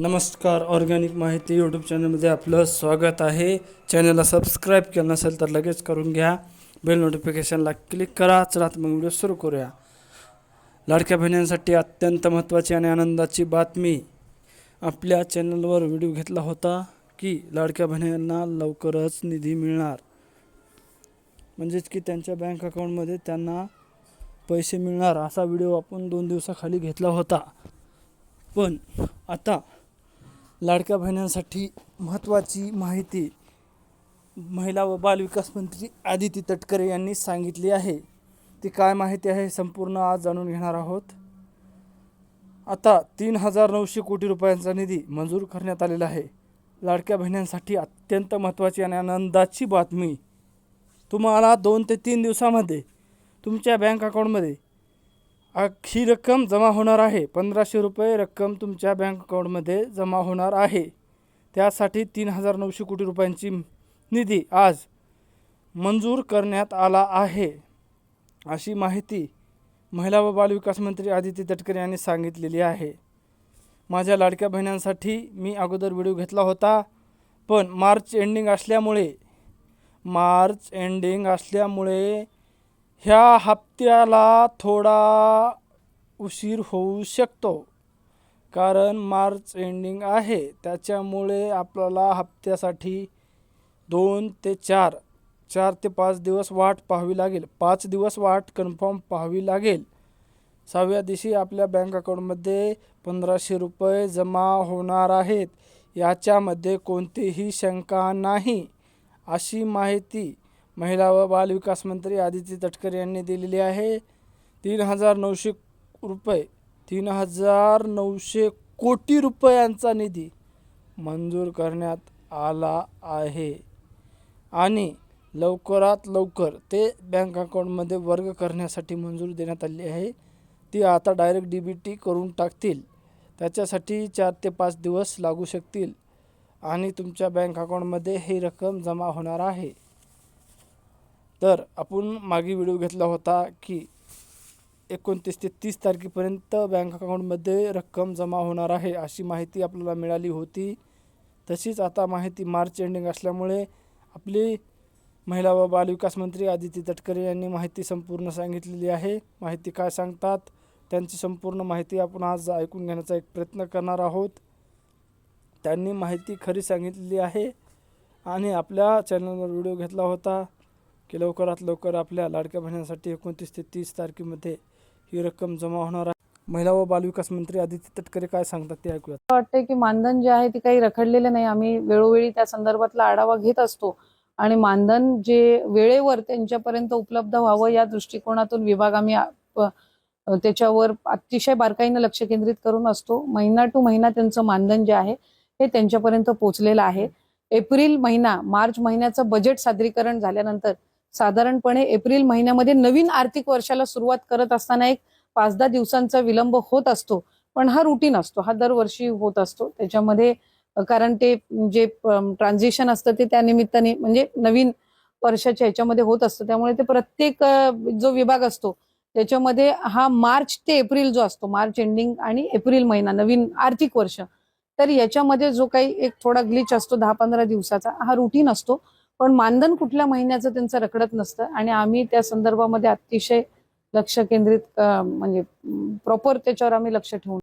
नमस्कार ऑर्गॅनिक माहिती यूट्यूब चॅनलमध्ये आपलं स्वागत आहे. चॅनलला सबस्क्राईब केलं नसेल तर लगेच करून घ्या. बेल नोटिफिकेशनला क्लिक करा. चला मग व्हिडिओ सुरू करूया. लाडक्या बहिणींसाठी अत्यंत महत्त्वाची आणि आनंदाची बातमी. आपल्या चॅनलवर व्हिडिओ घेतला होता की लाडक्या बहिणींना लवकरच निधी मिळणार. म्हणजेच की त्यांच्या बँक अकाउंटमध्ये त्यांना पैसे मिळणार असा व्हिडिओ आपण दोन दिवसाखाली घेतला होता. पण आता लाडक्या बहिण्यांसाठी महत्त्वाची माहिती महिला व बालविकास मंत्री आदिती तटकरे यांनी सांगितली आहे. ती काय माहिती आहे संपूर्ण आज जाणून घेणार आहोत. आता तीन हजार नऊशे कोटी रुपयांचा निधी मंजूर करण्यात आलेला आहे. लाडक्या बहिणींसाठी अत्यंत महत्त्वाची आणि आनंदाची बातमी. तुम्हाला दोन ते तीन दिवसामध्ये तुमच्या बँक अकाउंटमध्ये ही रक्कम जमा होणार आहे. पंधराशे रुपये रक्कम तुमच्या बँक अकाउंटमध्ये जमा होणार आहे. त्यासाठी तीन हजार नऊशे कोटी रुपयांची निधी आज मंजूर करण्यात आला आहे. अशी माहिती महिला व बालविकास मंत्री आदित्य तटकरे यांनी सांगितलेली आहे. माझ्या लाडक्या बहिण्यांसाठी मी अगोदर व्हिडिओ घेतला होता पण मार्च एंडिंग असल्यामुळे मार्च एंडिंग असल्यामुळे ह्या हप्त्याला थोडा उशीर होऊ शकतो कारण मार्च एंडिंग आहे. त्याच्यामुळे आपल्याला हप्त्यासाठी दोन ते चार चार ते पाच दिवस वाट पाहावी लागेल. पाच दिवस वाट कन्फर्म पाहावी लागेल. सहाव्या दिवशी आपल्या बँक अकाउंटमध्ये पंधराशे रुपये जमा होणार आहेत. याच्यामध्ये कोणतीही शंका नाही. अशी माहिती महिला व बालविकास मंत्री आदिती तटकरे यांनी दिलेली आहे. तीन हजार नऊशे रुपये तीन हजार नऊशे कोटी रुपयांचा निधी मंजूर करण्यात आला आहे. आणि लवकरात लवकर ते बँक अकाउंटमध्ये वर्ग करण्यासाठी मंजूर देण्यात आली आहे. ती आता डायरेक्ट डी बी टी करून टाकतील. त्याच्यासाठी चार ते पाच दिवस लागू शकतील आणि तुमच्या बँक अकाउंटमध्ये ही रक्कम जमा होणार आहे. तर आपण मागे व्हिडिओ घेतला होता की एकोणतीस ते तीस तारखेपर्यंत बँक अकाउंटमध्ये रक्कम जमा होणार आहे अशी माहिती आपल्याला मिळाली होती. तशीच आता माहिती मार्च एंडिंग असल्यामुळे आपली महिला व बालविकास मंत्री आदिती तटकरे यांनी माहिती संपूर्ण सांगितलेली आहे. माहिती काय सांगतात? त्यांची संपूर्ण माहिती आपण आज ऐकून घेण्याचा एक प्रयत्न करणार आहोत. त्यांनी माहिती खरी सांगितलेली आहे. आणि आपल्या चॅनलवर व्हिडिओ घेतला होता. की लवकरात लवकर आपल्या लाडक्या बहिण्यांसाठी एकोणतीस ते तीस तारखेमध्ये ही रक्कम जमा होणार आहे. महिला व बालविकास मंत्री आदित्य तटकरे काय सांगतात ते ऐकूया मला वाटतंय की मानधन जे आहे ते काही रखडलेले नाही. आम्ही वेळोवेळी त्या संदर्भातला आढावा घेत असतो. आणि मानधन जे वेळेवर त्यांच्यापर्यंत उपलब्ध व्हावं या दृष्टिकोनातून विभाग आम्ही त्याच्यावर अतिशय बारकाईनं लक्ष केंद्रित करून असतो. महिना टू महिना त्यांचं मानधन जे आहे हे त्यांच्यापर्यंत पोहोचलेलं आहे. एप्रिल महिना मार्च महिन्याचं बजेट सादरीकरण झाल्यानंतर साधारणपणे एप्रिल महिन्यामध्ये नवीन आर्थिक वर्षाला सुरुवात करत असताना एक पाच दहा दिवसांचा विलंब होत असतो. पण हा रुटीन असतो. हा दरवर्षी होत असतो. त्याच्यामध्ये कारण ते जे ट्रान्झिशन असतं ते त्या निमित्ताने म्हणजे नवीन वर्षाच्या ह्याच्यामध्ये होत असतं. त्यामुळे ते प्रत्येक जो विभाग असतो त्याच्यामध्ये हा मार्च ते एप्रिल जो असतो मार्च एंडिंग आणि एप्रिल महिना नवीन आर्थिक वर्ष तर याच्यामध्ये जो काही एक थोडा ग्लिच असतो दहा पंधरा दिवसाचा हा रुटीन असतो. पण मानधन कुठल्या महिन्याचं त्यांचं रखडत नसतं. आणि आम्ही त्या संदर्भामध्ये अतिशय लक्ष केंद्रित म्हणजे प्रॉपर त्याच्यावर आम्ही लक्ष ठेवून